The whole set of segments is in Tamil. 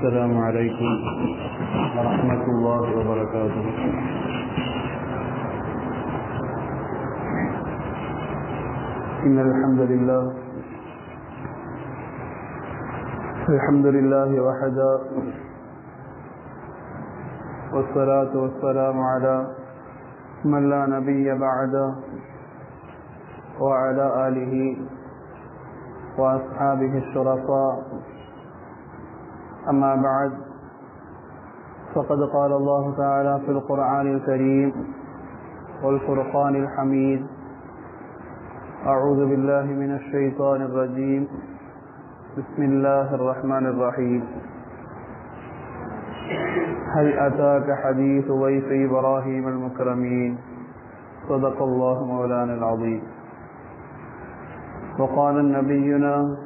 السلام عليكم ورحمة الله وبركاته. إن الحمد لله الحمد لله وحدا والصلاة والسلام على من لا نبي بعده وعلى آله وأصحابه الشرفاء. أما بعد فقد قال الله تعالى في القرآن الكريم والفرقان الحميد أعوذ بالله من الشيطان الرجيم. بسم الله الرحمن الرحيم. هل أتاك حديث ضيف إبراهيم المكرمين؟ صدق الله مولانا العظيم. وقال نبينا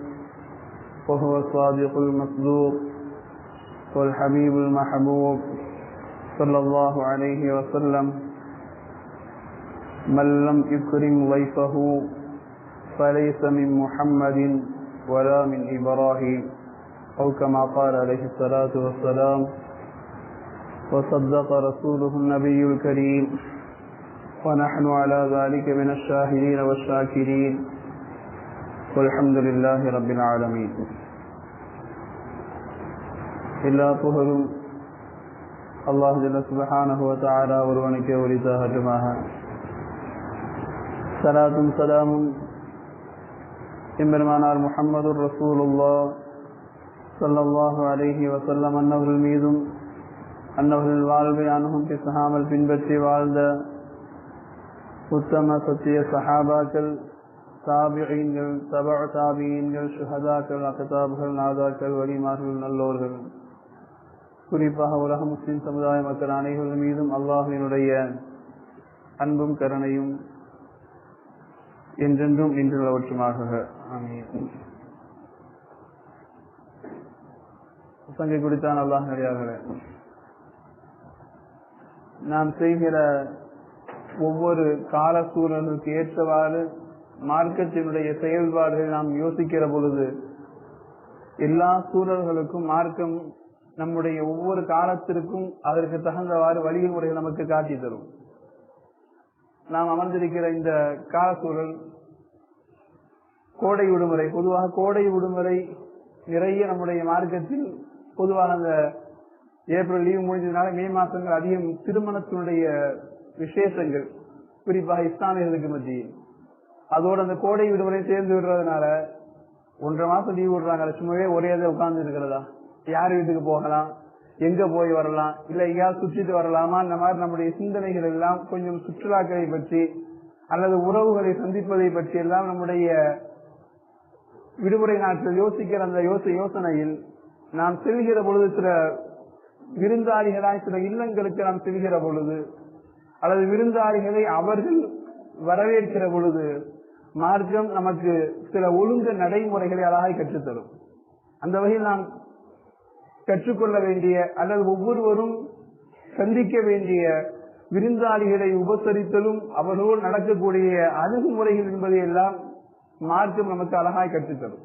وهو الصادق المصدوق والحبيب المحبوب صلى الله عليه وسلم. من لم يكرم ضيفه فليس من محمد ولا من إبراهيم أو كما قال عليه الصلاة والسلام وصدق رسوله النبي الكريم ونحن على ذلك من الشاهدين والشاكرين. والحمد لله رب العالمين. எல்லா புகழும் அல்லாஹ் ஜல்ல சுபஹானஹு வ தஆலா ஒருவனுக்கே உரித்தாகட்டுமாக சலாத்தும் சலாமும் எம்பெருமானார் முஹம்மது ரசூலுல்லா ஸல்லல்லாஹு அலைஹி வஸல்லம் அன்னவர்கள் மீதும் அன்னவர்கள் வாழ்வை அணுகும் பிசகாமல் பின்பற்றி வாழ்ந்த உத்தம சத்திய சஹாபாக்கள் தாபியங்கள் தபா தாபியன்கள் சுஹதாக்கள் அகதாபுகள் நாதாக்கள் வலிமார்கள் நல்லோர்கள் குறிப்பாக உலக முஸ்லிம் சமுதாய மக்கள் அனைவர்கள் மீதும் அல்லாஹினுடைய அன்பும் கருணையும் என்றென்றும் நின்றுள்ளவற்றுமாக சங்கை குடித்தான் அல்லாஹ் நிறையாகவே நாம் செய்கிற ஒவ்வொரு கால சூழலுக்கு ஏற்றவாறு மார்க்கத்தினுடைய செயல்பாடுகள் நாம் யோசிக்கிற பொழுது எல்லா சூழல்களுக்கும் மார்க்கம் நம்முடைய ஒவ்வொரு காலத்திற்கும் அதற்கு தகுந்தவாறு வழிமுறைகள் நமக்கு காட்டி தரும். நாம் அமர்ந்திருக்கிற இந்த கால சூழல் கோடை விடுமுறை பொதுவாக கோடை விடுமுறை நிறைய நம்முடைய மார்க்கத்தில் பொதுவாக அந்த ஏப்ரல் லீவ் முடிஞ்சதுனால மே மாசங்கள் அதிகம் திருமணத்தினுடைய விசேஷங்கள் குறிப்பாக இஸ்லாமியர்களுக்கு மத்தியில். அதோட அந்த கோடை விடுமுறை சேர்ந்து விடுறதுனால ஒன்றரை மாசம் லீவ் விடுறாங்க சும்மாவே ஒரே உட்கார்ந்து இருக்கிறதா? யார் வீட்டுக்கு போகலாம்? எங்க போய் வரலாம்? இல்ல எங்கேயாவது சுற்றிட்டு வரலாமா? இந்த மாதிரி நம்முடைய சிந்தனைகள் எல்லாம் கொஞ்சம் சுற்றுலாக்களை பற்றி அல்லது உறவுகளை சந்திப்பதை பற்றி எல்லாம் நம்முடைய விடுமுறை நாட்கள் யோசிக்கிற அந்த யோசனையில் நாம் செல்கிற பொழுது சில விருந்தாளிகளாய் சில இல்லங்களுக்கு நாம் செல்கிற பொழுது அல்லது விருந்தாளிகளை அவர்கள் வரவேற்கிற பொழுது மார்க்கம் நமக்கு சில ஒழுங்கு நடைமுறைகளை அழகாய் கற்றுத்தரும். அந்த வகையில் நாம் கற்றுக்கொள்ள வேண்டிய அல்லது ஒவ்வொருவரும் சந்திக்க வேண்டிய விருந்தாளிகளை உபசரித்தலும் அவர்களோடு நடக்கக்கூடிய அணுகுமுறைகள் என்பதை எல்லாம் மார்க்கம் நமக்கு அழகாய் கற்றுத்தரும்.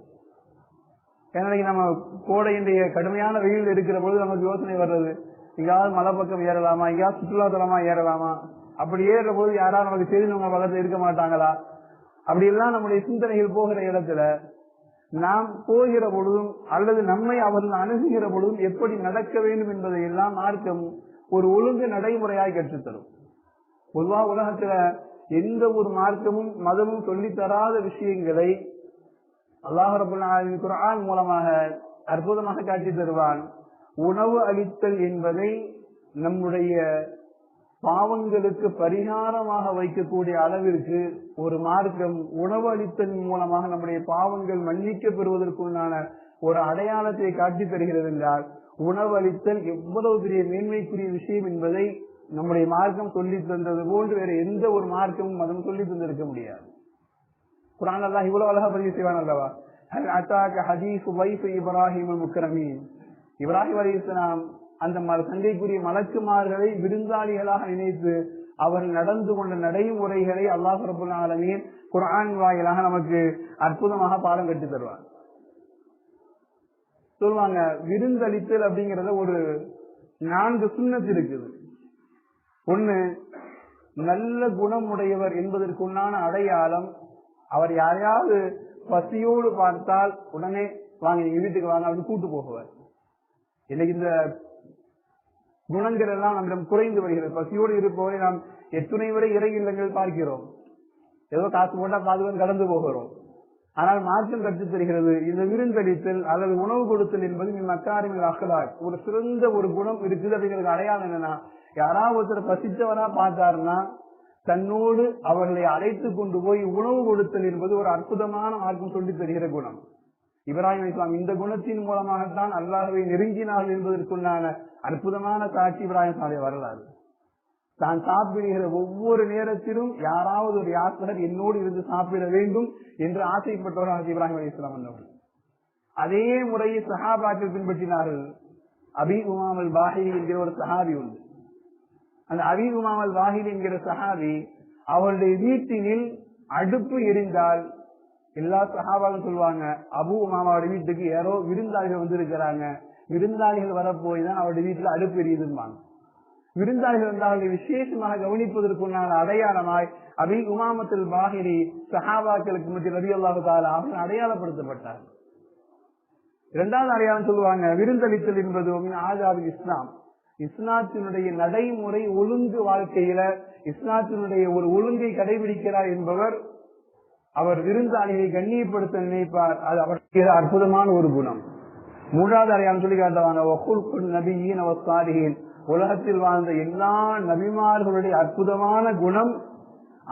ஏன்னா நம்ம கோடையினுடைய கடுமையான வெயில் இருக்கிற பொழுது நமக்கு யோசனை வர்றது எங்கேயாவது மலை பக்கம் ஏறலாமா எங்கேயாவது சுற்றுலாத்தலமா ஏறலாமா? அப்படி ஏறுற போது யாராவது நமக்கு தெரிஞ்சவங்க பக்கத்துல இருக்க மாட்டாங்களா? அப்படி எல்லாம் நம்முடைய சிந்தனைகள் போகிற இடத்துல நாம் போகிற பொழுதும் அல்லது நம்மை அவர்கள் அணுகுகிற பொழுதும் எப்படி நடக்க வேண்டும் என்பதை எல்லாம் மார்க்கம் ஒரு ஒழுங்கு நடைமுறையாய் கற்றுத்தரும். பொதுவா உலகத்துல எந்த ஒரு மார்க்கமும் மதமும் சொல்லித்தராத விஷயங்களை அல்லாஹ் குரான் மூலமாக அற்புதமாக காட்டி தருவான். உணவு அளித்தல் என்பதை நம்முடைய பாவங்களுக்கு பரிகாரமாக வைக்கக்கூடிய அளவிற்கு ஒரு மார்க்கம் உணவு மூலமாக நம்முடைய பாவங்கள் மன்னிக்க பெறுவதற்குண்டான ஒரு அடையாளத்தை காட்டி தருகிறது என்றால் உணவு அளித்தல் எவ்வளவு பெரிய மேன்மைக்குரிய விஷயம் என்பதை நம்முடைய மார்க்கம் சொல்லி தந்தது போன்று வேற எந்த ஒரு மார்க்கமும் மதம் சொல்லி தந்திருக்க முடியாது. குரான் அல்லா இவ்வளவு அழகா பதிவு செய்வான் அல்லவா? ஹதீஸ் இப்ராஹிம் முக்கரமீன் இப்ராஹிம் அலி இஸ்லாம் அந்த சண்டைக்குரிய மலக்குமார்களை விருந்தாளிகளாக நினைத்து அவர் நடந்து கொண்ட நடைமுறைகளை அல்லாஹ் ரபுல் குரான் வாயிலாக நமக்கு அற்புதமாக பாடம் கற்றுத் தருவார். சொல்லுவாங்க விருந்தளித்தல் அப்படிங்கறத ஒரு நான்கு சுண்ணத்து இருக்குது. ஒண்ணு நல்ல குணமுடையவர் என்பதற்குண்டான அடையாளம் அவர் யாரையாவது பசியோடு பார்த்தால் உடனே வாங்க நீங்க வீட்டுக்கு வாங்க அப்படின்னு கூட்டு போகுவார். இன்னைக்கு இந்த குணங்கள் எல்லாம் நம்மிடம் குறைந்து வருகிறது. பசியோடு இருப்பவரை நாம் எத்துணை வரை இறை இல்லங்கள் பார்க்கிறோம். ஏதோ காசு போட்டா பாதுகாப்பு கடந்து போகிறோம். ஆனால் மாற்றம் கற்றுத் தருகிறது இந்த விருந்தளித்தல் அல்லது உணவு கொடுத்தல் என்பது மக்காரிமில் அகலாக் ஒரு சிறந்த ஒரு குணம் இருக்குது அப்படிங்கிறது அடையாளம் என்னன்னா யாராவது ஒருத்தர் பசித்தவரா பார்த்தாருன்னா தன்னோடு அவர்களை அழைத்து கொண்டு போய் உணவு கொடுத்தல் என்பது ஒரு அற்புதமான மார்க்கம் சொல்லித் தருகிற குணம். இப்ராஹிம் இஸ்லாம் இந்த குணத்தின் மூலமாகத்தான் அல்லாஹவை நெருங்கினார்கள் என்பதற்குண்டான அற்புதமான காட்சி இப்ராஹிம் சாலை வரலாறு. தான் சாப்பிடுகிற ஒவ்வொரு நேரத்திலும் யாராவது ஒரு யாத்திரர் என்னோடு இருந்து சாப்பிட வேண்டும் என்று ஆசைப்பட்டவர்கள் இப்ராஹிம் அலி இஸ்லாம் வந்தவர்கள். அதே முறையை சஹாபாக்கள் பின்பற்றினார்கள். அபி உமாமல் பாஹிரி என்கிற ஒரு சஹாபி உண்டு. அந்த அபி உமாமல் பாஹிரி என்கிற சஹாபி அவருடைய வீட்டினில் அடுப்பு எரிந்தால் எல்லா சகாபாலும் சொல்லுவாங்க அபு மாமாவோட வீட்டுக்கு யாரோ விருந்தாளிகள் வந்திருக்கிறாங்க. விருந்தாளிகள் வரப்போய் தான் அவருடைய வீட்டுல அடுப்பு எரியுதும்பாங்க. விருந்தாளிகள் வந்தார்கள் விசேஷமாக கவனிப்பதற்குண்டான அடையாளமாய் அபி உமாமத்தில் பாகிரி சஹாபாக்களுக்கு மத்திய ரவி அல்லாஹு தாலா அவர்கள் அடையாளப்படுத்தப்பட்டார் இரண்டாவது அடையாளம் சொல்லுவாங்க விருந்தளித்தல் என்பது ஆஜாது இஸ்லாம். இஸ்லாத்தினுடைய நடைமுறை ஒழுங்கு வாழ்க்கையில இஸ்லாத்தினுடைய ஒரு ஒழுங்கை கடைபிடிக்கிறார் என்பவர் அவர் விருந்தாளியை கண்ணியப்படுத்த நினைப்பார். அது அவருடைய அற்புதமான ஒரு குணம். மூன்றாவது அடையாளம் சொல்லி காட்டுவாங்க நபியின் அவர் உலகத்தில் வாழ்ந்த எல்லா நபிமார்களுடைய அற்புதமான குணம்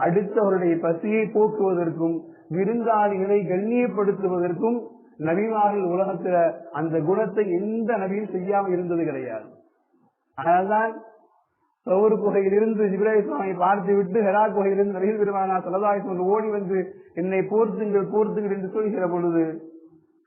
அடுத்தவருடைய பசியை போக்குவதற்கும் விருந்தாளிகளை கண்ணியப்படுத்துவதற்கும் நபிமார்கள் உலகத்துல அந்த குணத்தை எந்த நபியும் செய்யாமல் இருந்தது கிடையாது. அதனால்தான் சவுர் குகையிலிருந்து ஜிப்ராஹிம் சுவாமி பார்த்து விட்டு ஹெரா குகையிலிருந்து நபிகள் பெருமானா சலதாய் ஓடி வந்து என்னை போர்த்துங்கள் போர்த்துங்கள் என்று சொல்கிற பொழுது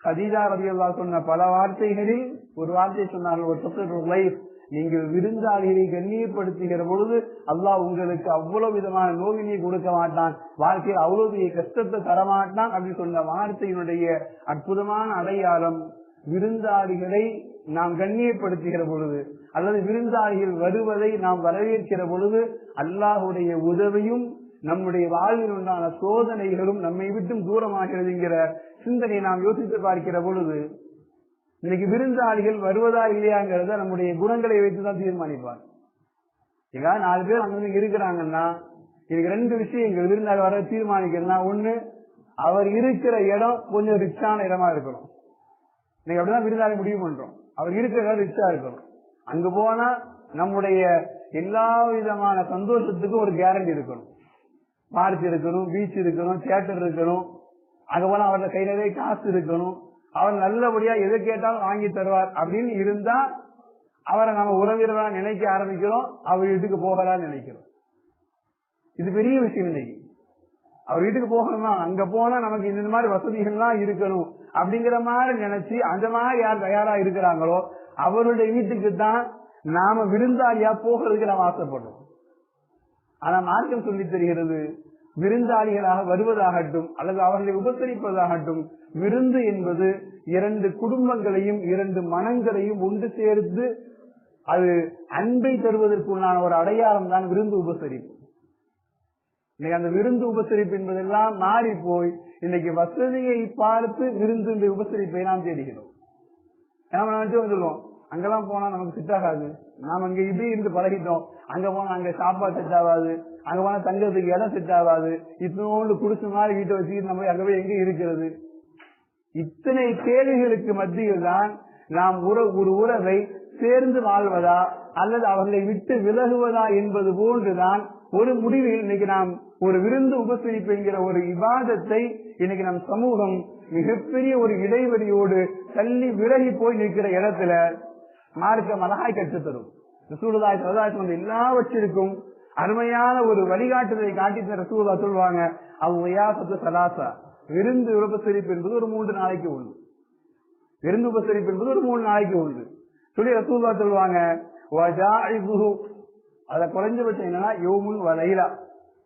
கதீஜா ரவி அல்லா சொன்ன பல வார்த்தைகளில் ஒரு வார்த்தை சொன்னார்கள். ஒரு சொத்து லைஃப் நீங்கள் விருந்தாளிகளை கண்ணியப்படுத்துகிற பொழுது அல்லாஹ் உங்களுக்கு அவ்வளவு விதமான நோவினை கொடுக்க மாட்டான். வாழ்க்கையில் அவ்வளவு பெரிய கஷ்டத்தை தரமாட்டான் அப்படின்னு சொன்ன வார்த்தையினுடைய அற்புதமான அடையாளம் விருந்தாளிகளை நாம் கண்ணியப்படுத்துகிற பொழுது. அல்லது விருந்தாளிகள் வருவதை நாம் வரவேற்கிற பொழுது அல்லாஹுடைய உதவியும் நம்முடைய வாழ்வில் உண்டான சோதனைகளும் நம்மை விட்டும் தூரமாகிறதுங்கிற சிந்தனையை நாம் யோசித்து பார்க்கிற பொழுது இன்னைக்கு விருந்தாளிகள் வருவதா இல்லையாங்கிறத நம்முடைய குணங்களை வைத்துதான் தீர்மானிப்பார் ஏங்க நாலு பேர் அங்க இருக்கிறாங்கன்னா இதுக்கு ரெண்டு விஷயங்கள் விருந்தாளி வர தீர்மானிக்கிறதுனா ஒண்ணு அவர் இருக்கிற இடம் கொஞ்சம் ரிச்சான இடமா இருக்கணும். இன்னைக்கு அப்படிதான் விருந்தாளி முடிவு பண்றோம். அவர் இருக்கிற இடம் ரிச்சா இருக்கணும். அங்க போனா நம்முடைய எல்லா விதமான சந்தோஷத்துக்கும் ஒரு கேரண்டி இருக்கணும். பார்க் இருக்கணும் பீச் இருக்கணும் தியேட்டர் இருக்கணும். அது போல அவரோட கை நிறைய காசு இருக்கணும். அவர் நல்லபடியா எதை கேட்டாலும் வாங்கி தருவார் அப்படின்னு இருந்தா அவரை நம்ம உறவினரா நினைக்க ஆரம்பிக்கிறோம் அவர் வீட்டுக்கு போகலான்னு நினைக்கிறோம். இது பெரிய விஷயம் இன்னைக்கு. அவர் வீட்டுக்கு போகணுமா அங்க போனா நமக்கு இந்த மாதிரி வசதிகள்லாம் இருக்கணும் அப்படிங்கிற மாதிரி நினைச்சு அந்த மாதிரி யார் தயாரா இருக்கிறாங்களோ அவருடைய வீட்டுக்கு தான் நாம விருந்தாளியா போகிறதுக்கு நாம் ஆசைப்படுறோம். ஆனா மார்க்கம் சொல்லி தருகிறது விருந்தாளிகளாக வருவதாகட்டும் அல்லது அவர்களை உபசரிப்பதாகட்டும் விருந்து என்பது இரண்டு குடும்பங்களையும் இரண்டு மனங்களையும் ஒன்று சேர்த்து அது அன்பை தருவதற்குள்ளான ஒரு அடையாளம் தான் விருந்து உபசரிப்பு. இன்னைக்கு அந்த விருந்து உபசரிப்பு என்பதெல்லாம் மாறி போய் இன்னைக்கு வசதியை பார்த்து விருந்து உபசரிப்பை நாம் தேடுகிறோம். நாம நினைச்சு வந்துடுவோம் அங்கெல்லாம் போனா நமக்கு செட் ஆகாது. நாம அங்க இப்படி இருந்து பழகிட்டோம். அங்க போனா அங்க சாப்பாடு செட் ஆகாது. அங்க போனா தங்கறதுக்கு இடம் செட் ஆகாது. இத்தனோண்டு குடிச்ச மாதிரி வீட்டை வச்சுக்கிட்டு நம்ம அங்க போய் எங்க இருக்கிறது? இத்தனை கேள்விகளுக்கு மத்தியில் தான் நாம் உற ஒரு உறவை சேர்ந்து வாழ்வதா அல்லது அவர்களை விட்டு விலகுவதா என்பது போன்றுதான் ஒரு முடிவில் இன்னைக்கு நாம் ஒரு விருந்து உபசரிப்பு என்கிற ஒரு விவாதத்தை இன்னைக்கு நம் சமூகம் மிகப்பெரிய ஒரு இடைவெளியோடு தள்ளி விலகி போய் நிற்கிற இடத்துல மார்க்கம் அழகாய் கற்றுத்தரும். ரசூலுல்லாஹி சல்லாஹ் வந்து எல்லாவற்றிற்கும் அருமையான ஒரு வழிகாட்டுதலை காட்டி ரசூலா சொல்லுவாங்க அவ்வையாசத்து சலாசா விருந்து உபசரிப்பு என்பது ஒரு மூன்று நாளைக்கு உண்டு. விருந்து உபசரிப்பு என்பது ஒரு மூணு நாளைக்கு உண்டு. சொல்லி ரசூலா சொல்லுவாங்க அதை குறைஞ்சபட்சம் என்னன்னா யோமுன் வலையிலா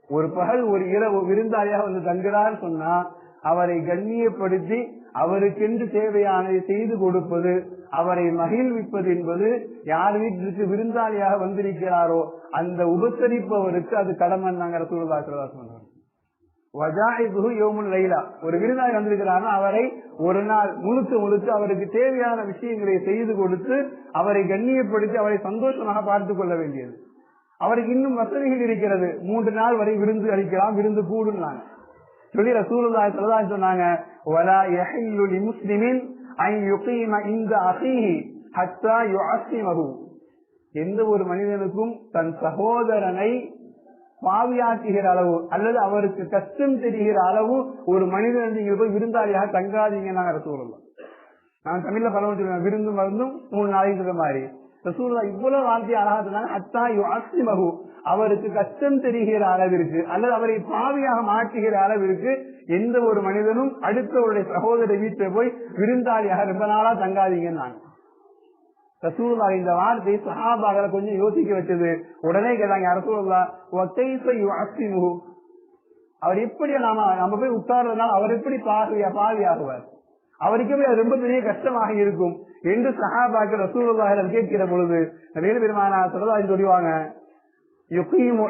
ஒரு பகல் ஒரு இரவு விருந்தாளியாக வந்து தங்குறான்னு சொன்னா அவரை கண்ணியப்படுத்தி அவருக்கென்று தேவையானதை செய்து கொடுப்பது அவரை மகிழ்விப்பது என்பது யார் வீட்டிற்கு விருந்தாளியாக வந்திருக்கிறாரோ அந்த உபசரிப்பவருக்கு அது கடமை நாங்கிற ரசூலுல்லாஹி ஸல்லல்லாஹு அலைஹி யோமுல் லைலா. ஒரு விருந்தாளி வந்திருக்கிறாரோ அவரை ஒரு நாள் முழுக்க முழுக்க அவருக்கு தேவையான விஷயங்களை செய்து கொடுத்து அவரை கண்ணியப்படுத்தி அவரை சந்தோஷமாக பார்த்துக் கொள்ள வேண்டியது. அவருக்கு இன்னும் வசதிகள் இருக்கிறது. மூன்று நாள் வரை விருந்து அளிக்கலாம் விருந்து கூடுனாங்க சொல்லி ரசூலுல்லாஹி ஸல்லல்லாஹு சொன்னாங்க வலா யஹில்லு லிமுஸ்லிமின் அன் யுகீம இந்த அஹீஹி ஹத்தா யுஅஸ்ஸிமஹு. எந்த ஒரு மனிதனுக்கும் தன் சகோதரனை பாவியாக்குகிற அளவு அல்லது அவருக்கு கஷ்டம் தெரிகிற அளவு ஒரு மனிதன் நீங்கள் போய் விருந்தாளியாக தங்காதீங்க நாங்க ரசூலுல்லாஹ். நான் தமிழ்ல பல சொல்லுவேன் விருந்து மருந்தும் மூணு நாளைக்கு மாதிரி. ரசூலுல்லா இவ்வளவு வார்த்தையை அழகா அத்தா யுவாசிமகு அவருக்கு கஷ்டம் தெரிகிற அளவிற்கு அல்லது அவரை பாவியாக மாற்றுகிற அளவிற்கு எந்த ஒரு மனிதனும் அடுத்தவருடைய சகோதர வீட்டில் போய் விருந்தாளியாக ரொம்ப நாளா தங்காதீங்கன்னாங்க. ரசூல்லா இந்த வார்த்தை சஹாபாக்களை கொஞ்சம் யோசிக்க வச்சது. உடனே கேட்டாங்க அரசூல்லா ஒத்தைச அவர் எப்படி நாம நம்ம போய் உட்கார்றதுனால அவர் எப்படி பாவியா பாவியாகுவார்? அவருக்குமே அது ரொம்ப பெரிய கஷ்டமாக இருக்கும். என்று சகாபாக்கள் ரசூலுல்லாஹிடம் கேட்கிற பொழுது வேறு பெருமானா சொல்லதா சொல்லுவாங்க யுகீமு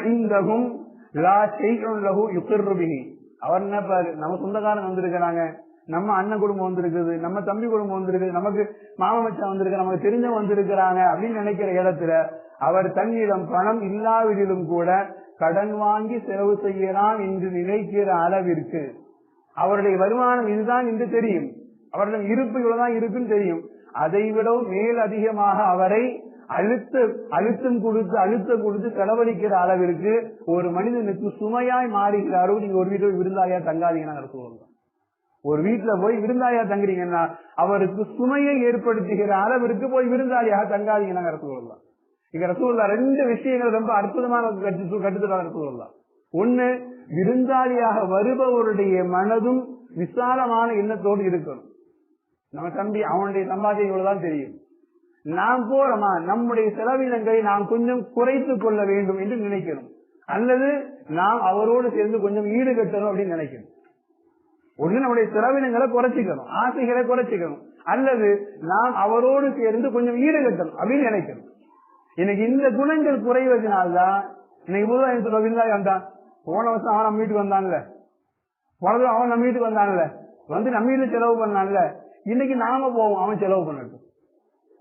அவர் என்ன நம்ம சொந்தக்காரன் வந்திருக்கிறாங்க நம்ம அண்ணன் குடும்பம் வந்திருக்குது நம்ம தம்பி குடும்பம் வந்திருக்குது நமக்கு மாமச்சா வந்திருக்கு நமக்கு தெரிஞ்சவங்க வந்திருக்கிறாங்க அப்படின்னு நினைக்கிற இடத்துல அவர் தன்னிடம் பணம் இல்லாவிடிலும் கூட கடன் வாங்கி செலவு செய்யலாம் என்று நினைக்கிற அளவிற்கு அவருடைய வருமானம் இதுதான் என்று தெரியும். அவரிடம் இருப்பு இவ்வளவுதான் இருக்குன்னு தெரியும். அதை விட மேல் அதிகமாக அவரை அழுத்த அழுத்தம் கொடுத்து அழுத்தம் கொடுத்து செலவழிக்கிற அளவிற்கு ஒரு மனிதனுக்கு சுமையாய் மாறுகிறாரோ நீங்க ஒரு வீட்டில் விருந்தாளியா தங்காதீங்கன்னா சொல்லுவாங்க ஒரு வீட்டுல போய் விருந்தாளியா தங்குறீங்கன்னா அவருக்கு சுமையை ஏற்படுத்துகிற அளவிற்கு போய் விருந்தாளியாக தங்காதீங்கன்னா ரசூல்லா இங்க ரசூல்லா ரெண்டு விஷயங்கள் ரொம்ப அற்புதமான கட்டு ரசூல்லா ஒண்ணு விருந்தாளியாக வருபவருடைய மனதும் விசாலமான எண்ணத்தோடு இருக்கணும். நம்ம தம்பி அவனுடைய சம்பாதியம் இவ்வளவுதான் தெரியும். நாம் போறோமா? நம்முடைய செலவினங்களை நாம் கொஞ்சம் குறைத்துக் கொள்ள வேண்டும் என்று நினைக்கிறோம். அல்லது நாம் அவரோடு சேர்ந்து கொஞ்சம் ஈடுகட்டணும் அப்படின்னு நினைக்கணும் ஒண்ணு நம்முடைய செலவினங்களை குறைச்சிக்கணும். ஆசைகளை குறைச்சிக்கணும். அல்லது நாம் அவரோடு சேர்ந்து கொஞ்சம் ஈடுகட்டணும் அப்படின்னு நினைக்கணும் எனக்கு இந்த குணங்கள் குறைவதனால்தான் இன்னைக்கு புதுதாக விருந்தாளி வந்தான் போன வருஷம் அவன் நம்ம வீட்டுக்கு வந்தான்ல. போனதும் அவன் நம்ம வீட்டுக்கு வந்தான்ல. வந்து நம்ம வீட்டுல செலவு பண்ணான்ல. இன்னைக்கு நாம போவோம். அவன் செலவு பண்ணட்டும்.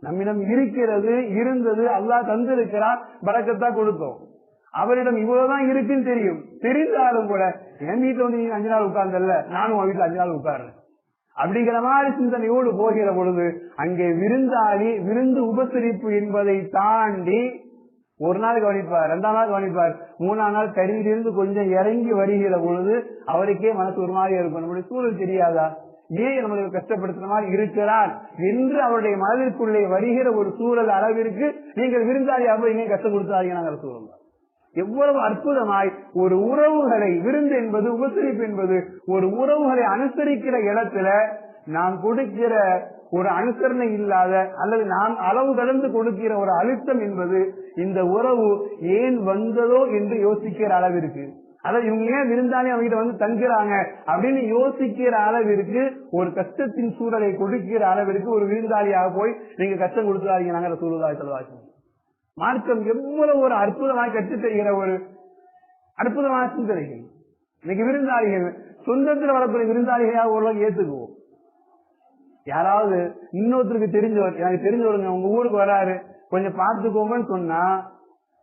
நம்மிடம் இருக்கிறது இருந்தது அல்லா தந்திருக்கிறார் பறக்கத்தா கொடுத்தோம். அவரிடம் இவ்வளவுதான் இருக்குன்னு தெரியும். தெரிந்தாலும் கூட என் வீட்டுல வந்து நீங்க அஞ்சு நாள் உட்கார்ந்தல்ல நானும் உன் வீட்டுல அஞ்சு நாள் உட்கார்றேன். அப்படிங்கிற மாதிரி சிந்தனையோடு போகிற பொழுது அங்கே விருந்தாளி விருந்து உபசரிப்பு என்பதை தாண்டி ஒரு நாள் கவனிப்பார் ரெண்டாம் நாள் கவனிப்பார். மூணாம் நாள் கருவிலிருந்து கொஞ்சம் இறங்கி வருகிற பொழுது அவருக்கே மனசு ஒரு மாதிரி இருக்கும். நம்முடைய சூழல் தெரியாதா? ஏன் நம்மளுக்கு கஷ்டப்படுத்துற மாதிரி இருக்கிறார் என்று அவருடைய மனதிற்குள்ளே வருகிற ஒரு சூழல் அளவிற்கு நீங்கள் விருந்தாளி போய் கஷ்டம் கொடுத்தாதீங்க நாங்கள் சொல்லுவோம் எவ்வளவு அற்புதமாய் ஒரு உறவுகளை விருந்து என்பது உபசரிப்பு என்பது ஒரு உறவுகளை அனுசரிக்கிற இடத்துல நாம் கொடுக்கிற ஒரு அனுசரணை இல்லாத அல்லது நாம் அளவு கடந்து கொடுக்கிற ஒரு அழுத்தம் என்பது இந்த உறவு ஏன் வந்ததோ என்று யோசிக்கிற அளவிற்கு அதாவது இவங்க ஏன் விருந்தாளி அவங்ககிட்ட வந்து தங்குறாங்க அப்படின்னு யோசிக்கிற அளவிற்கு ஒரு கஷ்டத்தின் சூழலை கொடுக்கிற அளவிற்கு ஒரு விருந்தாளியாக போய் நீங்க கஷ்டம் கொடுத்துறாதீங்க நாங்க சூழலாய் சொல்லுவாங்க மார்க்கம் எவ்வளவு ஒரு அற்புதமாக கற்று தருகிற ஒரு அற்புதமான சிந்தனைகள். இன்னைக்கு விருந்தாளிகள் சொந்தத்தில் வரக்கூடிய விருந்தாளிகளாக ஓரளவு ஏத்துக்குவோம். யாராவது இன்னொருத்தருக்கு தெரிஞ்சவர் எனக்கு தெரிஞ்சவருங்க உங்க ஊருக்கு வராரு கொஞ்சம் பார்த்துக்கோங்கன்னு சொன்னா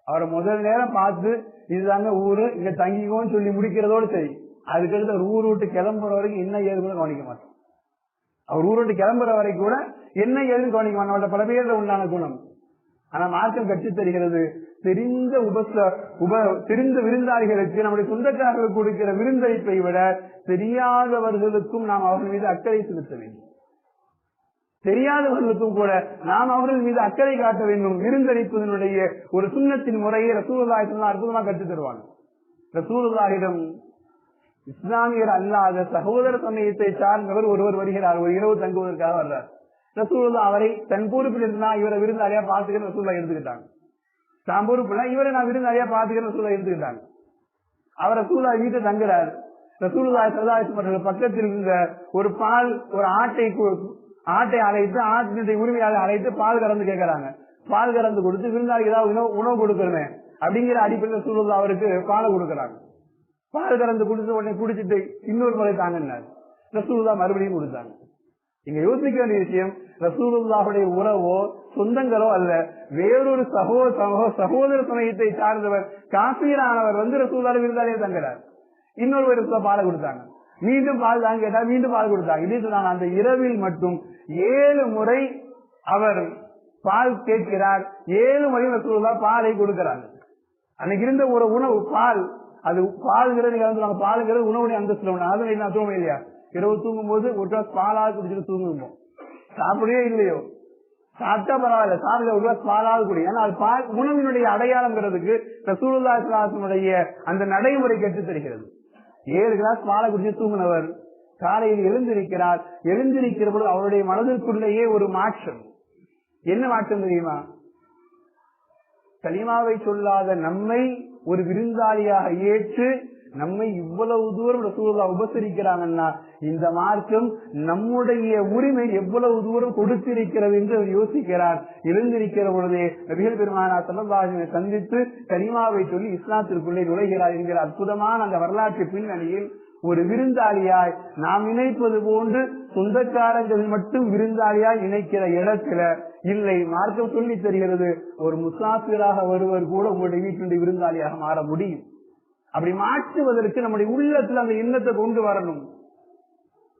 அவரை முதல் நேரம் பார்த்து இதுதாங்க ஊரு இங்க தங்கிக்கோன்னு சொல்லி முடிக்கிறதோடு சரி. அதுக்கடுத்து அவர் ஊர் விட்டு கிளம்புற வரைக்கும் என்ன ஏதுன்னு கவனிக்க மாட்டோம் அவர் ஊர் விட்டு கிளம்புற வரைக்கும் கூட என்ன ஏதுன்னு கவனிக்க மாட்டோம் அவர்கிட்ட பல பேர்ல உண்டான குணம். ஆனா மார்க்கம் கட்சி தருகிறது தெரிந்த உபச உப தெரிந்த விருந்தாளிகளுக்கு நம்முடைய சொந்தக்காரர்களுக்கு கொடுக்கிற விருந்தளிப்பை விட தெரியாதவர்களுக்கும் நாம் அவர்கள் மீது அக்கறை செலுத்த வேண்டும். தெரியாதவர்களுக்கும் கூட நாம் அவர்கள் மீது அக்கறை காட்ட வேண்டும். விருந்தளிப்பதனுடைய ஒரு சுண்ணத்தின் முறையை ரசூலுல்லாஹிடம் அற்புதமாக கற்றுத் தருவாங்க ரசூலுல்லாஹிடம் இஸ்லாமியர் அல்லாத சகோதர சமயத்தை சார்ந்தவர் ஒருவர் வருகிறார். ஒரு இரவு தங்குவதற்காக வர்றார். ரசூலுல்லா அவரை தன் பொறுப்பில் இருந்தா இவரை விருந்தாளியா பாத்துக்கிற ரசூல்லா இருந்துகிட்டாங்க தான் பொறுப்புல இவரை நான் விருந்தாளியா பாத்துக்கிற ரசூல்லா இருந்துகிட்டாங்க அவர் ரசூல்லா வீட்டை தங்குறார். ரசூலுல்லாஹி ஸல்லல்லாஹு பக்கத்தில் இருந்த ஒரு பால் ஒரு ஆட்டை ஆட்டை அழைத்து ஆட்டினத்தை உரிமையாளர் அழைத்து பால் கறந்து கேட்கறாங்க. பால் கறந்து கொடுத்து விருந்தாளிக்கு ஏதாவது உணவு உணவு கொடுக்கணுமே அப்படிங்கிற அடிப்படையில் சூழல் அவருக்கு பாலை கொடுக்கறாங்க. பால் கறந்து கொடுத்து உடனே குடிச்சிட்டு இன்னொரு முறை தாங்கினார். ரசூல்லா மறுபடியும் கொடுத்தாங்க. இங்க யோசிக்க வேண்டிய விஷயம் ரசூலுல்லாவுடைய உறவோ சொந்தங்களோ அல்ல வேறொரு சகோ சகோ- சகோதர சமயத்தை சார்ந்தவர் காப்பீரானவர் வந்து ரசூலுல்லாஹ் விருந்தாளியை தங்குறார். இன்னொரு இடத்துல பாலை கொடுத்தாங்க. மீண்டும் பால் தாங்க கேட்டா மீண்டும் பால் கொடுத்தாங்க. இதே சொன்னாங்க அந்த இரவில் மட்டும் ஏழு முறை அவர் பால் கேட்கிறார். ஏழு முறை ரசூலுல்லா பாலை கொடுக்கிறாங்க அன்னைக்கு இருந்த ஒரு உணவு பால். அது பால்ங்கிறது நீங்க பாலுங்கிறது உணவுடைய அந்தஸ்து. ஒண்ணு அதை நான் தூங்க இல்லையா? இரவு தூங்கும் போது ஒரு கிளாஸ் பாலாவது குடிச்சிட்டு தூங்குவோம்? சாப்பிடவே இல்லையோ? சாப்பிட்டா பரவாயில்ல. சாப்பிட ஒரு கிளாஸ் பாலாவது குடி. ஏன்னா அது பால் உணவினுடைய அடையாளம்ங்கிறதுக்கு ரசூலுல்லா இஸ்லாத்தினுடைய அந்த நடைமுறை கெட்டு தெரிகிறது ஏழு கிளாஸ் பாலை குடிச்சு தூங்கினவர் காலையில் எழுந்திருக்கிறார். எழுந்திருக்கிற பொழுது அவருடைய மனதிற்குள்ளேயே ஒரு மாற்றம். என்ன மாற்றம் தெரியுமா? கலிமாவை சொல்லாத நம்மை ஒரு விருந்தாளியாக ஏற்று நம்மை இவ்வளவு தூரம் ரசூலுல்லா உபசரிக்கிறாங்கன்னா இந்த மார்க்கம் நம்முடைய உரிமை எவ்வளவு தூரம் கொடுத்திருக்கிறது என்று அவர் யோசிக்கிறார். எழுந்திருக்கிற பொழுதே நபிகள் பெருமானா சல்லல்லாஹுவை சந்தித்து கலிமாவை சொல்லி இஸ்லாத்திற்குள்ளே நுழைகிறார் என்கிற அற்புதமான அந்த வரலாற்று பின்னணியில் ஒரு விருந்தாளியாய் நாம் நினைப்பது போன்று சொந்தக்காரங்கள் மட்டும் விருந்தாளியாய் நினைக்கிற இடத்துல இல்லை மார்க்கம் சொல்லி தருகிறது ஒரு முசாஃபிராக வருவர் கூட உங்களுடைய வீட்டு விருந்தாளியாக மாற முடியும். அப்படி மாற்றுவதற்கு நம்முடைய உள்ளத்துல அந்த எண்ணத்தை கொண்டு வரணும்.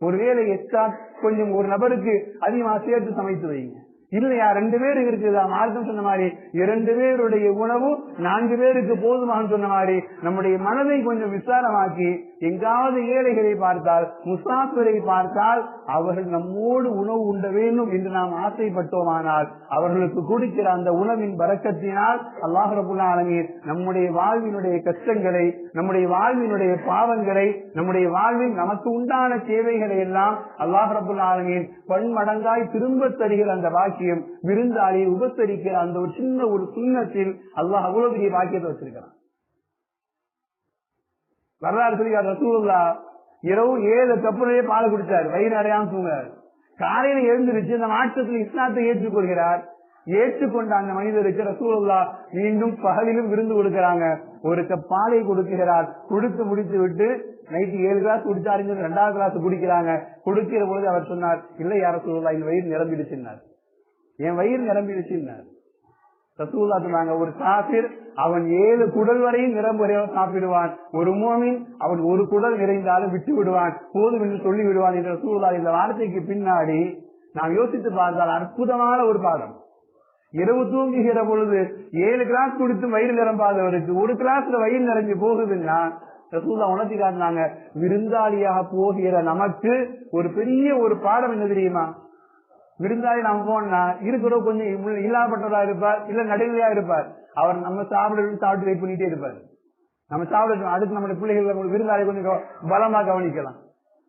ஒருவேளை எக்ஸ்ட்ரா கொஞ்சம் ஒரு நபருக்கு அதிகமாக சேர்த்து சமைத்து வைங்க இல்லையா? ரெண்டு பேர் இருக்குதா? மார்க்கம் சொன்ன மாதிரி இரண்டு பேருடைய உணவு நான்கு பேருக்கு போதுமான்னு சொன்ன மாதிரி நம்முடைய மனதை கொஞ்சம் விசாரமாக்கி எங்காவது ஏழைகளை பார்த்தால் முசாஃபிரை பார்த்தால் அவர்கள் நம்மோடு உணவு உண்ட வேண்டும் என்று நாம் ஆசைப்பட்டோமானால் அவர்களுக்கு கொடுக்கிற அந்த உணவின் பறக்கத்தினால் அல்லாஹ் ரபுல்லா நம்முடைய வாழ்வினுடைய கஷ்டங்களை நம்முடைய வாழ்வினுடைய பாவங்களை நம்முடைய வாழ்வில் நமக்கு உண்டான தேவைகளை எல்லாம் அல்லாஹ் ரபுல்லா பன்மடங்காய் திரும்ப தருகிற அந்த பாக்கியம் விருந்தாளியை உபசரிக்கிற அந்த ஒரு சின்ன ஒரு சுண்ணத்தில் அல்லாஹ் அவ்வளவு பெரிய பாக்கியத்தை வச்சிருக்கிறான். வரலாறு சொல்லி ரசூல்லா இரவு ஏழு கப்பலையே பால் குடிச்சார் வயிறு நிறையாம தூங்குறார் காலையில எழுந்திருச்சு அந்த மாற்றத்தில் இஸ்லாத்தை ஏற்றுக்கொள்கிறார். ஏற்றுக்கொண்ட அந்த மனிதருக்கு ரசூல்லா மீண்டும் பகலிலும் விருந்து கொடுக்கிறாங்க. ஒரு கப் பாலை கொடுக்கிறார். கொடுத்து முடித்து விட்டு நைட்டு ஏழு கிளாஸ் குடிச்சாருங்க ரெண்டாவது கிளாஸ் குடிக்கிறாங்க. குடிக்கிற பொழுது அவர் சொன்னார் இல்லை யார சூழலா இந்த வயிறு நிரம்பிடுச்சுன்னார். என் வயிறு நிரம்பிடுச்சுன்னார். ரசூல்லா சொன்னாங்க ஒரு காபிர் அவன் ஏழு குடல் வரையும் நிரம்புறைய சாப்பிடுவான் ஒரு மோமின் அவன் ஒரு குடல் நிறைந்தாலும் விட்டு விடுவான் போதும் என்று சொல்லி விடுவான் என்ற ரசூல்லா இந்த வார்த்தைக்கு பின்னாடி நாம் யோசித்து பார்த்தால் அற்புதமான ஒரு பாடம். இரவு தூங்குகிற பொழுது ஏழு கிளாஸ் குடித்து வயிறு நிரம்பாதவருக்கு ஒரு கிளாஸ்ல வயிறு நிறைஞ்சு போகுதுன்னா ரசூல்லா உணர்த்தி காட்டினாங்க விருந்தாளியாக போகிற நமக்கு ஒரு பெரிய ஒரு பாடம் என்ன தெரியுமா? விருந்தாளி நம்ம போனா இருக்கிற கொஞ்சம் இல்லாப்பட்டவரா இருப்பார் இல்ல நடுநிலையா இருப்பார். அவர் நம்ம சாப்பிட சாப்பிட்டு வெயிட் பண்ணிட்டே இருப்பார். நம்ம சாப்பிட அடுத்து நம்முடைய பிள்ளைகள் விருந்தாளி கொஞ்சம் பலமா கவனிக்கலாம்.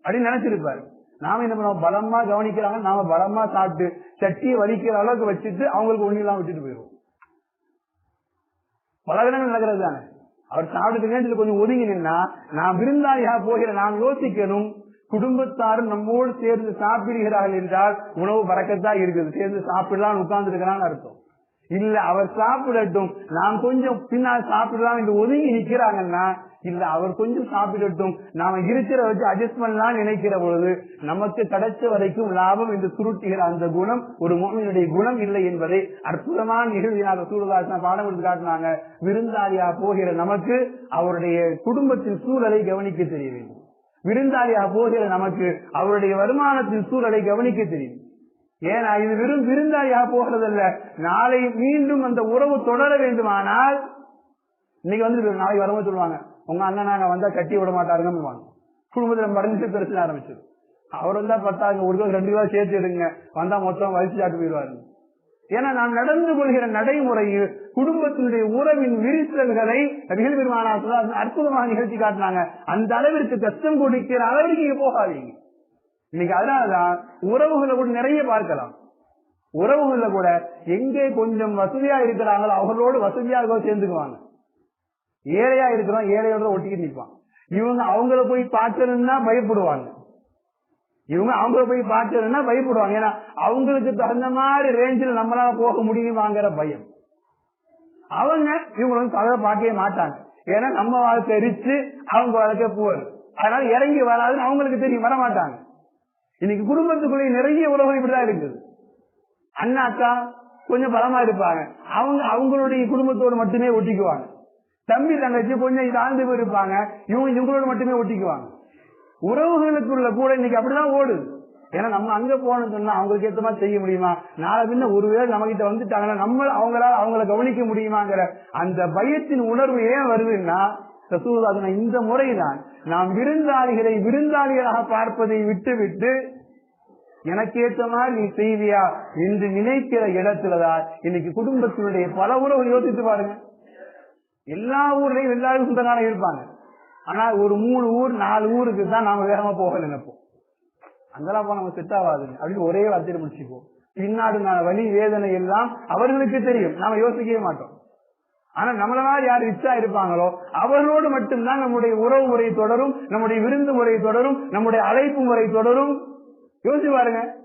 அப்படின்னு நினைச்சிருப்பாரு. நாம என்ன பண்ணுவோம்? பலமா கவனிக்கிறாங்க. நாம பலமா சாப்பிட்டு சட்டியை வலிக்கிற அளவுக்கு வச்சுட்டு அவங்களுக்கு ஒண்ணு இல்லாம விட்டுட்டு போயிடுவோம். பல தினங்கள் நடக்கிறது தானே அவர் சாப்பிட்டு கொஞ்சம் ஒதுங்கி நின்னா நான் விருந்தாளியாக போகிற நான் யோசிக்கணும் குடும்பத்தாரும் நம்மோடு சேர்ந்து சாப்பிடுகிறார்கள் என்றால் உணவு பறக்கத்தான் இருக்குது. சேர்ந்து சாப்பிடலாம் உட்கார்ந்து இருக்கிறான்னு அர்த்தம். இல்ல அவர் சாப்பிடட்டும். நாம் கொஞ்சம் பின்னால் சாப்பிடலாம் என்று ஒதுங்கி நிக்கிறாங்கன்னா இல்ல அவர் கொஞ்சம் சாப்பிடட்டும். நாம இருக்கிற வச்சு அட்ஜஸ்ட் பண்ணலாம் நினைக்கிற பொழுது நமக்கு கிடைச்ச வரைக்கும் லாபம் என்று சுருட்டுகிற அந்த குணம் ஒரு மோமினுடைய குணம் இல்லை என்பதை அற்புதமான நிகழ்வினாக சூழலாசன பாடம் எடுத்து காட்டினாங்க. விருந்தாளியா போகிற நமக்கு அவருடைய குடும்பத்தின் சூழலை கவனிக்க தெரிய வேண்டும். விருந்தாளியா போகிற நமக்கு அவருடைய வருமானத்தின் சூழலை கவனிக்க தெரியும். ஏன்னா இது வெறும் விருந்தாளியா போகிறதல்ல. நாளை மீண்டும் அந்த உறவு தொடர வேண்டுமானால் இன்னைக்கு வந்து நாளைக்கு வரும்போது சொல்லுவாங்க உங்க அண்ணன் நாங்க வந்தா கட்டி விட மாட்டாருங்க குடும்பத்துல மறைஞ்சு பிரச்சனை ஆரம்பிச்சது அவர் வந்தா பத்தாங்க ஒரு ரெண்டு ரூபா சேர்த்து எடுங்க. வந்தா மொத்தம் வலிச்சு சாட்டு போயிடுவாரு ஏன்னா நான் நடந்து கொள்கிற நடைமுறையில் குடும்பத்தினுடைய உறவின் விரிசல்களை நபிகள் பெருமானா அற்புதமாக நிகழ்ச்சி காட்டினாங்க. அந்த அளவிற்கு கஷ்டம் கொடுக்கிற அளவிற்கு நீங்க போகாதீங்க. இன்னைக்கு அதனாலதான் உறவுகளை கூட நிறைய பார்க்கலாம். உறவுகள்ல கூட எங்கே கொஞ்சம் வசதியா இருக்கிறாங்களோ அவர்களோடு வசதியாக சேர்ந்துக்குவாங்க. ஏழையா இருக்கிறோம் ஏழையோட ஒட்டிக்கிட்டு நிற்பான் இவங்க அவங்கள போய் பார்க்கணும்னா பயப்படுவாங்க. இவங்க அவங்கள போய் பார்க்கணும்னா பயப்படுவாங்க. ஏன்னா அவங்களுக்கு தகுந்த மாதிரி ரேஞ்சில் நம்மளால போக முடியுமாங்கிற பயம். அவங்க இவங்க வந்து பகல பார்க்கவே மாட்டாங்க. ஏன்னா நம்ம வாழ்க்கை ரிச்சு அவங்க வாழ்க்கை போர் அதனால இறங்கி வராதுன்னு அவங்களுக்கு தெரியும் வர மாட்டாங்க இன்னைக்கு குடும்பத்துக்குள்ளே நிறைய உறவுகள் இப்படிதான் இருக்குது. அண்ணா அக்கா கொஞ்சம் பலமா இருப்பாங்க. அவங்க அவங்களுடைய குடும்பத்தோடு மட்டுமே ஒட்டிக்குவாங்க. தம்பி தங்கச்சி கொஞ்சம் தாழ்ந்து போயிருப்பாங்க. இவங்க இவங்களோட மட்டுமே ஒட்டிக்குவாங்க. உறவுகளுக்குள்ள கூட இன்னைக்கு அப்படிதான் ஓடுது. ஏன்னா நம்ம அங்க போனோம்னு சொன்னா அவங்களுக்கு ஏத்த மாதிரி செய்ய முடியுமா? நாளை பின்ன ஒருவேளை நம்ம கிட்ட வந்துட்டாங்கன்னா நம்ம அவங்களால அவங்கள கவனிக்க முடியுமாங்கிற அந்த பயத்தின் உணர்வு ஏன் வருதுன்னா ரசூலுல்லாஹ் இந்த முறைதான். நாம் விருந்தாளிகளை விருந்தாளிகளாக பார்ப்பதை விட்டு விட்டு எனக்கு ஏற்ற மாதிரி நீ செய்வியா என்று நினைக்கிற இடத்துலதான் இன்னைக்கு குடும்பத்தினுடைய பல உறவு யோசித்து பாருங்க. எல்லா ஊர்லயும் எல்லாரும் சொந்தக்கான இருப்பாங்க. ஆனா ஒரு மூணு ஊர் நாலு ஊருக்கு தான் நாம வேகமா போக நினைப்போம். அங்கெல்லாம் போன நம்ம செட் ஆகாது அப்படின்னு ஒரே வார்த்தையில முடிச்சுப்போம் பின்னாடு வலி வேதனை எல்லாம் அவர்களுக்கு தெரியும். நாம யோசிக்கவே மாட்டோம். ஆனா நம்மள மாதிரி யார் ரிச்சா இருப்பாங்களோ அவர்களோடு மட்டும்தான் நம்முடைய உறவு முறை தொடரும் நம்முடைய விருந்து முறை தொடரும் நம்முடைய அழைப்பு முறை தொடரும். யோசிச்சு பாருங்க.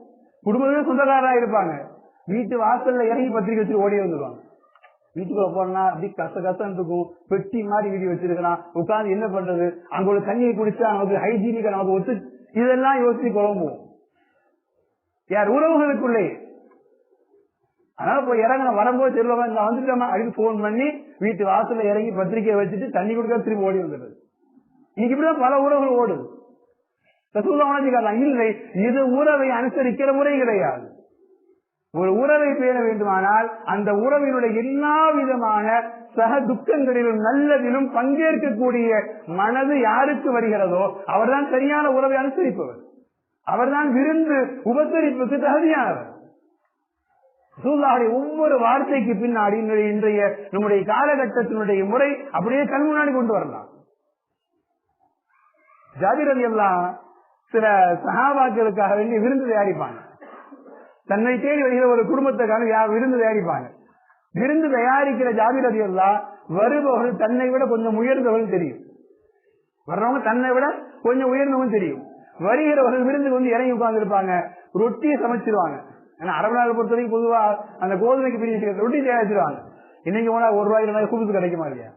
குடும்பமே சொந்தக்காரா இருப்பாங்க. வீட்டு வாசல்ல இறங்கி பத்திரிக்கை வச்சு ஓடி வந்துருவாங்க. வீட்டுக்குள்ள போனா அப்படி கச கசம் இருக்கும். பெட்டி மாதிரி வீடு வச்சிருக்கலாம் உட்கார்ந்து என்ன பண்றது? அங்க ஒரு தண்ணியை குடிச்சா நமக்கு ஹைஜீனிக்கா நமக்கு ஒத்து இதெல்லாம் யோசிச்சு குழம்புவோம் யார் உறவுகளுக்குள்ளே. அதனால போய் இறங்க வரும்போது தெரியல நான் வந்துட்டோமா அப்படின்னு போன் பண்ணி வீட்டு வாசல்ல இறங்கி பத்திரிக்கையை வச்சுட்டு தண்ணி கொடுக்க திரும்பி ஓடி வந்துடுது இன்னைக்கு இப்படிதான் பல உறவுகள் ஓடுது. இல்லை இது உறவை அனுசரிக்கிற முறை கிடையாது. ஒரு உறவை பேண வேண்டுமானால் அந்த உறவினுடைய எல்லா விதமான சக துக்கங்களிலும் நல்லதிலும் பங்கேற்கக்கூடிய மனது யாருக்கு வருகிறதோ அவர்தான் சரியான உறவை அனுசரிப்பவர். அவர்தான் விருந்து உபசரிப்புக்கு தகுதியானவர். சூழ்நாடைய ஒவ்வொரு வார்த்தைக்கு பின்னாடி இன்றைய இன்றைய நம்முடைய காலகட்டத்தினுடைய முறை அப்படியே கண் முன்னாடி கொண்டு வரலாம். ஜாதிரதி எல்லாம் சில சகாபாக்களுக்காக வேண்டி விருந்து தயாரிப்பாங்க. தன்னை தேடி வருகிற ஒரு குடும்பத்துக்கான யா- விருந்து தயாரிப்பாங்க? விருந்து தயாரிக்கிற ஜாதிரதி எல்லாம் வருபவர்கள் தன்னை விட கொஞ்சம் உயர்ந்தவர்கள் தெரியும். வர்றவங்க தன்னை விட கொஞ்சம் உயர்ந்தவங்க தெரியும். வருகிறவர்கள் விருந்துக்கு வந்து இறங்கி உட்கார்ந்து இருப்பாங்க ரொட்டியை சமைச்சிருவாங்க. ஏன்னா அரபு நாள் பொறுத்த வரைக்கும் பொதுவா அந்த கோதுமைக்கு பிரிஞ்சு ரொட்டி தயாரிச்சிருவாங்க. இன்னைக்கு போனா ஒரு ரூபாய் ரெண்டு கூப்பிட்டு கிடைக்குமா இல்லையா?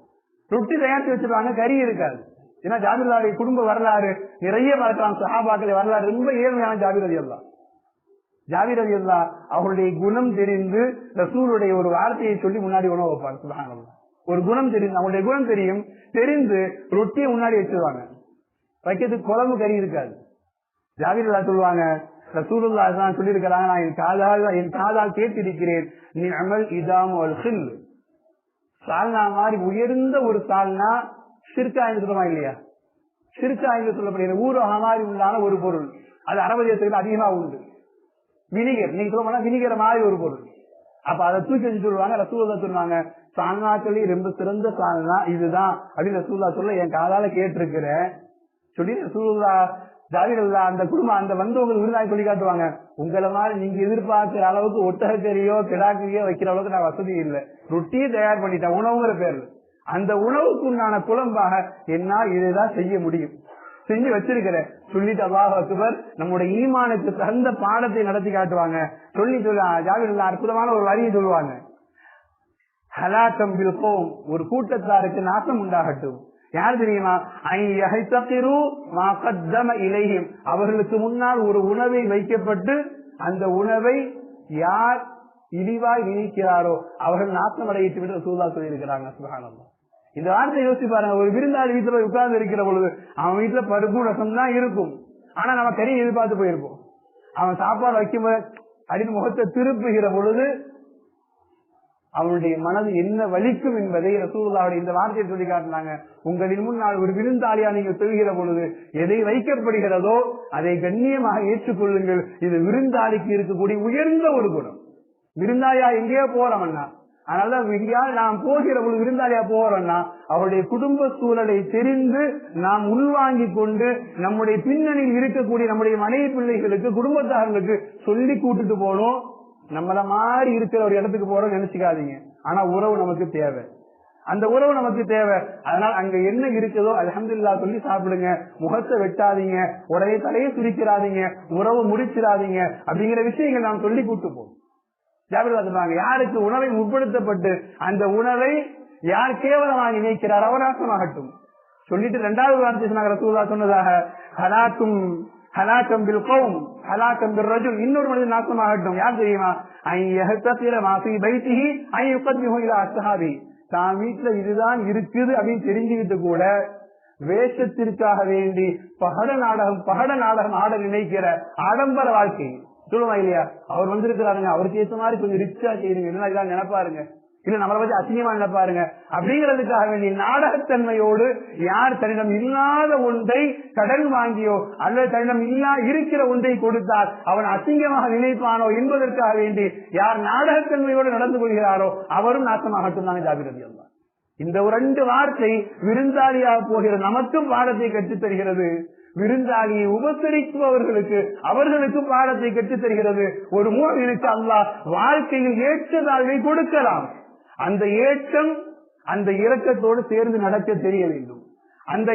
ரொட்டி தயாரிச்சு வச்சிருவாங்க கறி இருக்காது. ஏன்னா ஜாபிர்லாவுடைய குடும்ப வரலாறு நிறைய பார்க்கலாம் சஹாபாக்களை வரலாறு ரொம்ப ஏழ்மையான ஜாபிர் எல்லாம் அல்லா ஜாபிர் அல்லா அவருடைய குணம் தெரிந்து ரசூருடைய ஒரு வார்த்தையை சொல்லி முன்னாடி உணவு வைப்பார் சுபஹானல்லாஹ். ஒரு குணம் தெரிந்து அவங்களுடைய குணம் தெரியும் தெரிந்து ரொட்டியை முன்னாடி வச்சிருவாங்க. வைக்கிறதுக்கு குழம்பு கறி இருக்காது. ஜாகிரல்லா சொல்லுவாங்க ரசூலுல்லா தான் சொல்லியிருக்கிறாங்க நான் என் காதால் என் காதால் கேட்டிருக்கிறேன். நீ அமல் இதாம் ஹில். சால்னா மாதிரி உயர்ந்த ஒரு சால்னா சிற்கா என்று சொல்லுமா இல்லையா? சிற்கா என்று சொல்லப்படுகிற ஊரக மாதிரி உண்டான ஒரு பொருள். அது அரபு தேசத்துக்கு அதிகமா உண்டு. வினிகர். நீங்க சொல்ல போனா வினிகர் மாதிரி ஒரு பொருள். அப்ப அதை தூக்கி வச்சு சொல்லுவாங்க ரசூல்லா சொல்லுவாங்க சாங்காக்களி ரொம்ப சிறந்த சாங்கா இதுதான் அப்படின்னு ரசூல்லா சொல்ல என் காதால கேட்டிருக்கிறேன் சொல்லி ரசூல்லா ஜாவிரல்லா அந்த குடும்பம் அந்த வந்தவங்க விருந்தாய் சொல்லி காட்டுவாங்க. உங்களை மாதிரி நீங்க எதிர்பார்க்கிற அளவுக்கு ஒட்டகக்கறியோ கிடாக்கறியோ வைக்கிற அளவுக்கு நான் வசதி இல்லை. ரொட்டியை தயார் பண்ணிட்டேன் உணவுங்கிற பேர்ல. அந்த உணவுக்கு உண்டான குழம்பாக என்னால் இதுதான் செய்ய முடியும். செஞ்சு வச்சிருக்கிறேன். சொல்லிட்டு அல்லாஹ் அக்பர் நம்முடைய ஈமானுக்கு தகுந்த பாடத்தை நடத்தி காட்டுவாங்க. சொல்லி சொல்ல ஜாகிரல்லா அற்புதமான ஒரு வரியை சொல்லுவாங்க. ஹலாக்கம் பில்கோம் ஒரு கூட்டத்தாருக்கு நாசம் உண்டாகட்டும். யார் தெரியுமா? ஐ அவர்களுக்கு முன்னால் ஒரு உணவை வைக்கப்பட்டு அந்த உணவை யார் இழிவாய் நினைக்கிறாரோ அவர்கள் நாசம் அடையிட்டு விட்டு சூதா சொல்லியிருக்கிறாங்க. சுகானந்தம் இந்த வார்த்தை யோசிச்சு பாருங்க. ஒரு விருந்தாளி வீட்டுல போய் உட்கார்ந்து இருக்கிற பொழுது அவன் வீட்டுல பருப்பு ரசம் தான் இருக்கும். ஆனா நம்ம கறி எதிர்பார்த்து போயிருப்போம். அவன் சாப்பாடு வைக்கும்போது அப்படின்னு முகத்தை திருப்புகிற பொழுது அவனுடைய மனது என்ன வலிக்கும் என்பதை ரசூலுல்லாவுடைய இந்த வார்த்தையை சொல்லி காட்டினாங்க. உங்களின் முன்னால் ஒரு விருந்தாளியா நீங்கள் சொல்கிற பொழுது எதை வைக்கப்படுகிறதோ அதை கண்ணியமாக ஏற்றுக்கொள்ளுங்கள். இது விருந்தாளிக்கு இருக்கக்கூடிய உயர்ந்த ஒரு குணம். விருந்தாளியா எங்கேயோ போறவன்னா அதனால எங்கேயாவது நாம் போகிற பொழுது விருந்தாளியா போறோம்னா அவருடைய குடும்ப சூழலை தெரிந்து நாம் உள்வாங்கி கொண்டு நம்முடைய பின்னணியில் இருக்கக்கூடிய நம்முடைய மனைவி பிள்ளைகளுக்கு குடும்பத்தார்களுக்கு சொல்லி கூட்டிட்டு போனோம் நம்மள மாதிரி இருக்கிற ஒரு இடத்துக்கு போறோம் நினைச்சுக்காதீங்க. ஆனா உறவு நமக்கு தேவை. அந்த உறவு நமக்கு தேவை. அதனால் அங்க என்ன இருக்குதோ அலமதுல்லா சொல்லி சாப்பிடுங்க. முகத்தை வெட்டாதீங்க. உடனே தலையை சுரிக்கிறாதீங்க. உறவு முடிச்சிடாதீங்க. அப்படிங்கிற விஷயங்கள் நாம் சொல்லி கூட்டு போவோம் ஜாபிர் சொல்றாங்க யாருக்கு உணவை உட்படுத்தப்பட்டு அந்த உணவை யார் கேவலமாக நீக்கிறார் அவர் நாசமாகட்டும் சொல்லிட்டு ரெண்டாவது வார்த்தை சொன்னாங்க ரசூல்லா சொன்னதாக ஹலாக்கும் ஹலாக்கம் பில் கௌம் ஹலாக்கம் பில் ரஜுல் இன்னொரு மனிதன் நாசமாகட்டும் யார் தெரியுமா? ஐ யஹ்தபிர மாசி பைத்திஹி ஐ யுகத்மிஹு இலா தான் வீட்டுல இதுதான் இருக்குது அப்படின்னு தெரிஞ்சுக்கிட்டு கூட வேஷத்திற்காக வேண்டி பகட நாடகம் பகட நாடகம் ஆட நினைக்கிற ஆடம்பர வாழ்க்கை. சொல்லுவா இல்லையா? அவர் வந்திருக்கிறாருங்க. அவருக்கு ஏத்த மாதிரி கொஞ்சம் ரிச்சா செய்யுங்க. என்ன நினைப்பாருங்க. இல்ல நம்மளை பத்தி அசிங்கமா நினைப்பாருங்க. அப்படிங்கிறதுக்காக வேண்டிய நாடகத்தன்மையோடு யார் தன்னிடம் இல்லாத ஒன்றை கடன் வாங்கியோ அல்லது தன்னிடம் இல்லா இருக்கிற ஒன்றை கொடுத்தால் அவன் அசிங்கமாக நினைப்பானோ என்பதற்காக வேண்டி யார் நாடகத்தன்மையோடு நடந்து கொள்கிறாரோ அவரும் நாசமாகட்டும் தான் ஜாபிரதி அல்லா இந்த ஒரு ரெண்டு வார்த்தை விருந்தாளியாக போகிற நமக்கும் பாடத்தை கற்றுத் தருகிறது விருந்தாளியை உபசரிப்பவர்களுக்கு அவர்களுக்கு பாடத்தை கற்றுத் தருகிறது. ஒரு மூவினுக்கு அல்லாஹ் வாழ்க்கையில் ஏற்றதாழ்வை கொடுக்கலாம். அந்த ஏற்றம் அந்த இறக்கத்தோடு சேர்ந்து நடக்க தெரிய வேண்டும். அந்த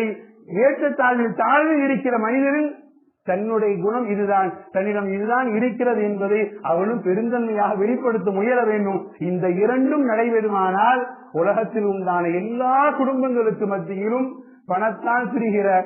ஏற்றத்தாழ்வில் தாழ்வில் இருக்கிற மனிதனின் தன்னுடைய குணம் இதுதான் தன்னிடம் இதுதான் இருக்கிறது என்பதை அவனும் பெருந்தன்மையாக வெளிப்படுத்த முயல வேண்டும். இந்த இரண்டும் நடைபெறுமானால் உலகத்தில் உண்டான எல்லா குடும்பங்களுக்கு மத்தியிலும் பணத்தால் பிரிகிற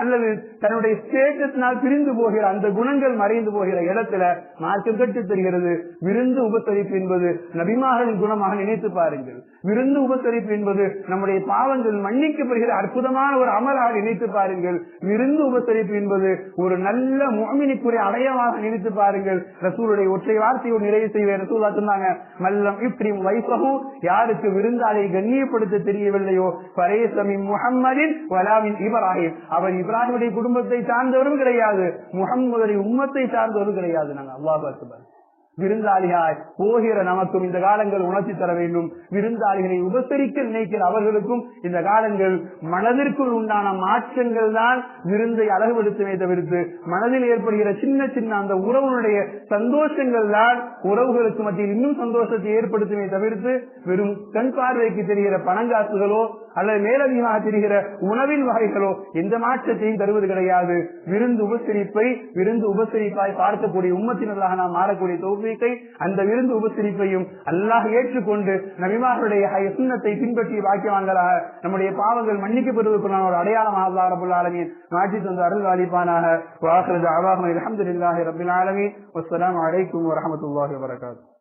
அல்லது தன்னுடைய ஸ்டேட்டஸ்னால் பிரிந்து போகிற அந்த குணங்கள் மறைந்து போகிற இடத்துல மார்க்கம் கட்டு தெரிகிறது. விருந்து உபசரிப்பு என்பது நபிமாரின் குணமாக நினைத்து பாருங்கள். விருந்து உபசரிப்பு என்பது நம்முடைய பாவங்கள் மன்னிக்கப்படுகிற அற்புதமான ஒரு அமலாக நினைத்து பாருங்கள். விருந்து உபசரிப்பு என்பது ஒரு நல்ல மோமினிக்குரிய அடையமாக நினைத்து பாருங்கள். ரசூலுடைய ஒற்றை வார்த்தையோடு நிறைவு செய்வேன். ரசூலா சொன்னாங்க மல்லம் இப்படி வைப்பகும் யாருக்கு விருந்தாளை கண்ணியப்படுத்த தெரியவில்லையோ? பரேசமி முகம்மதின் வலாமின் இப்ராஹிம். அவர் இப்ராஹிமுடைய குடும்பத்தை சார்ந்தவரும் கிடையாது. முகம்மதுடைய உம்மத்தை சார்ந்தவரும் கிடையாது. நாங்க அல்லாஹ் அக்பர். விருந்தாளியாய் போகிற நமக்கும் இந்த காலங்கள் உணர்த்தி தர வேண்டும். விருந்தாளிகளை உபசரிக்க நினைக்கிற அவர்களுக்கும் இந்த காலங்கள் மனதிற்குள் உண்டான மாற்றங்கள் தான் விருந்தை அழகுபடுத்துமே தவிர்த்து மனதில் ஏற்படுகிற சின்ன சின்ன அந்த உறவுகளுடைய சந்தோஷங்கள் தான் உறவுகளுக்கு மத்தியில் இன்னும் சந்தோஷத்தை ஏற்படுத்துமே தவிர்த்து வெறும் கண் பார்வைக்கு தெரிகிற பணங்காசுகளோ அல்லது மேலதிகமாக தெரிகிற உணவின் வகைகளோ எந்த மாற்றத்தையும் தருவது கிடையாது. விருந்து உபசரிப்பை விருந்து உபசரிப்பாய் பார்க்கக்கூடிய உம்மத்தினர்களாக நாம் மாறக்கூடிய தௌஃபீக்கை அந்த விருந்து உபசரிப்பையும் அல்லாஹ் ஏற்றுக்கொண்டு நபிமார்களுடைய சுண்ணத்தை பின்பற்றி வாக்கியவான்களாக நம்முடைய பாவங்கள் மன்னிக்கப்படுவதற்கான ஒரு அடையாளம். அல்லாஹ் ரபுல் ஆலமீன் மாற்றி தந்த அருள் வாலிபானாக வாக்குறது அவாஹ் அலமதுல்லாஹி ரபுல் ஆலமின். அஸ்லாம் வலைக்கம் வரமத்துல வரகாத்து